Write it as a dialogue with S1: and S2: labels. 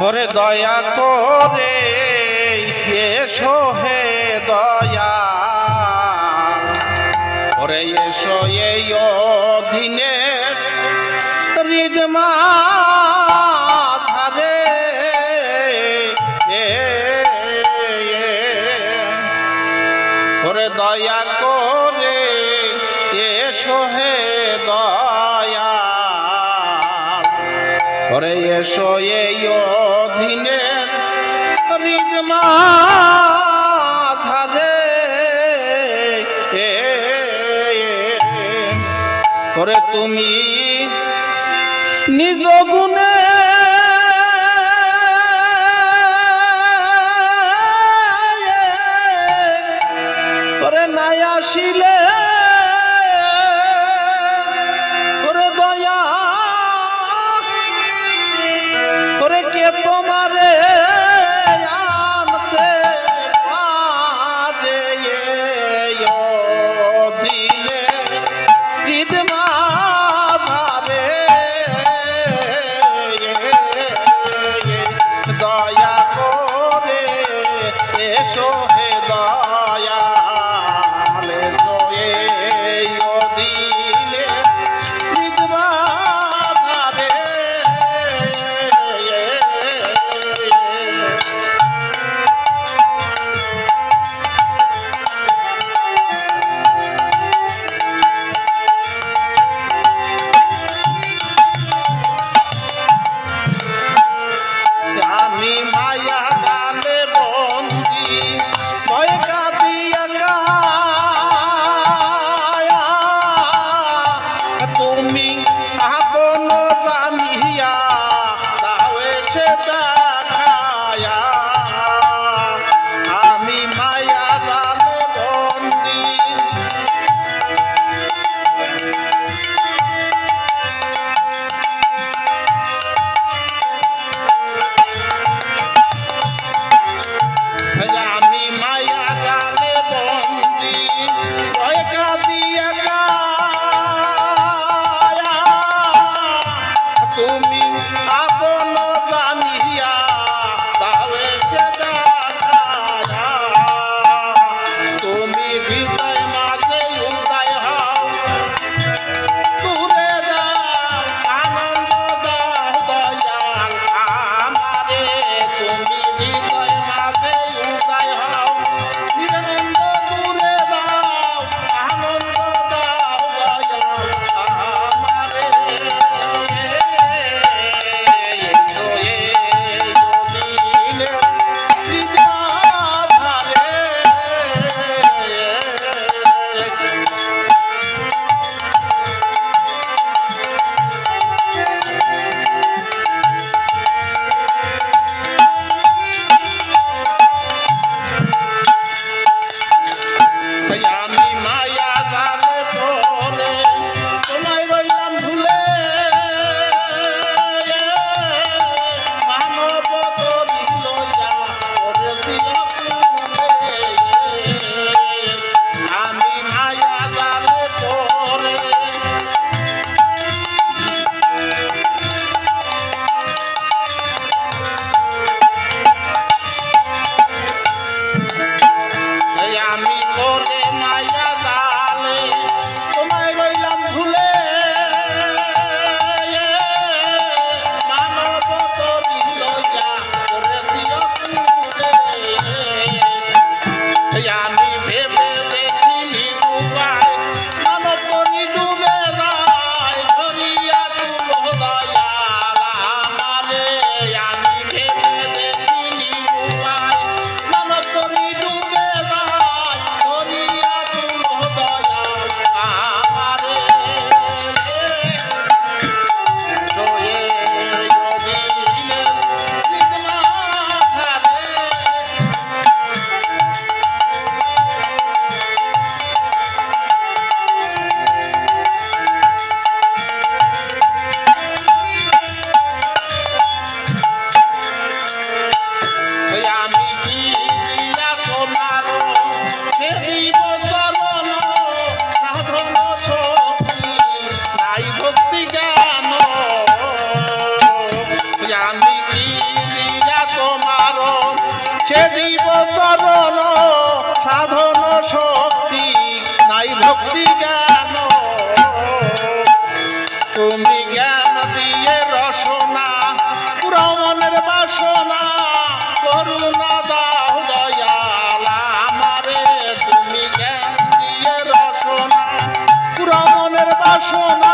S1: ওরে দয়া করে এসো হে দয়া। ওরে এসো এই অধীনে ওরে দয়া করে এসো হে ওরে এসো এই এ, ওরে তুমি নিজ গুণে হৃদ তুমি আপন জানিয়া তাহলে জীব চরণ, সাধন শক্তি, নাই ভক্তি জ্ঞান। তুমি জ্ঞান দিয়ে রসনা রমণের বাসনা, করুণা দাও দয়াল আমারে। তুমি জ্ঞান দিয়ে রসনা রমণের বাসনা